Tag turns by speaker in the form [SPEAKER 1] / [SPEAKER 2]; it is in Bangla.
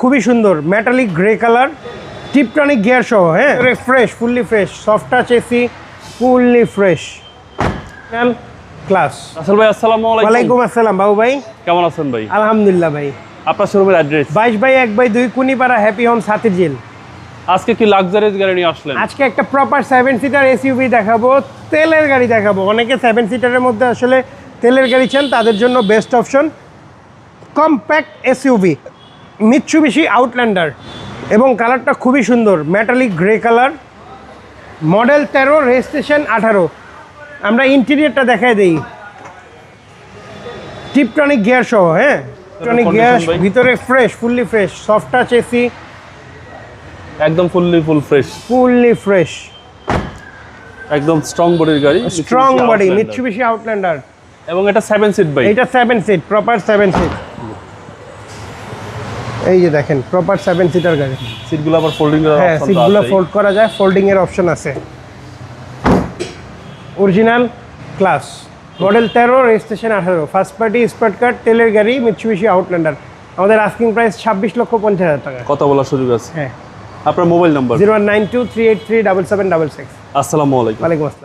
[SPEAKER 1] খুবই সুন্দর metallic grey colour tiptronic gear সহ হ্যাঁ? Fresh fully fresh soft touch AC fully fresh class
[SPEAKER 2] আসল ভাই আসসালামু আলাইকুম।
[SPEAKER 1] ওয়ালাইকুম আসসালাম বাবু ভাই।
[SPEAKER 2] কেমন আছেন ভাই?
[SPEAKER 1] আলহামদুলিল্লাহ ভাই।
[SPEAKER 2] আপনার শোরুমের অ্যাড্রেস
[SPEAKER 1] বাইশ বাই এক বাই দুই কুনিপাড়া হ্যাপি হোম সাথে জেল
[SPEAKER 2] আজকে কি লাক্সারিয়াস গাড়ি নিয়ে আসলেন?
[SPEAKER 1] আজকে একটা প্রপার সেভেন সিটার এসইউভি দেখাবো তেলের গাড়ি দেখাবো। অনেকে সেভেন সিটারের মধ্যে আসলে তেলের গাড়ি চান তাদের জন্য best option compact SUV Mitsubishi Outlander এবং কালারটা খুবই সুন্দর মেটালিক গ্রে কালার মডেল তেরো রেজিস্ট্রেশন আঠারো। আমরা ইন্টেরিয়রটা দেখাই দিই। টিপটনিক গিয়ার সহ হ্যাঁ? টিপটনিক গিয়ার ভিতরে fresh fully fresh soft touch AC
[SPEAKER 2] একদম fully full fresh
[SPEAKER 1] fully fresh
[SPEAKER 2] একদম স্ট্রং বডির গাড়ি
[SPEAKER 1] স্ট্রং বডি। মিৎসুবিশি আউটল্যান্ডার
[SPEAKER 2] এবং এটা সেভেন সিট ভাই।
[SPEAKER 1] এটা seven seat proper seven seat এই যে দেখেন প্রপার সেভেন সিটার গাড়ি।
[SPEAKER 2] সিটগুলো আবার ফোল্ডিং এর
[SPEAKER 1] হ্যাঁ সিটগুলো ফোল্ড করা যায় ফোল্ডিং এর অপশন আছে। অরিজিনাল ক্লাস মডেল তেরো রেজিস্ট্রেশন আঠারো। ফার্স্ট পার্টি স্পট কার্ড তেলের গাড়ি মিৎসুবিশি আউটল্যান্ডার আমাদের আস্কিং প্রাইস ছাব্বিশ লক্ষ পঞ্চাশ হাজার টাকা।
[SPEAKER 2] কথা বলার সুযোগ আছে।
[SPEAKER 1] হ্যাঁ।
[SPEAKER 2] আপনার mobile number
[SPEAKER 1] zero nine two three eight three double seven double six.
[SPEAKER 2] আসসালামু আলাইকুম।
[SPEAKER 1] ওয়ালাইকুম আসসালাম।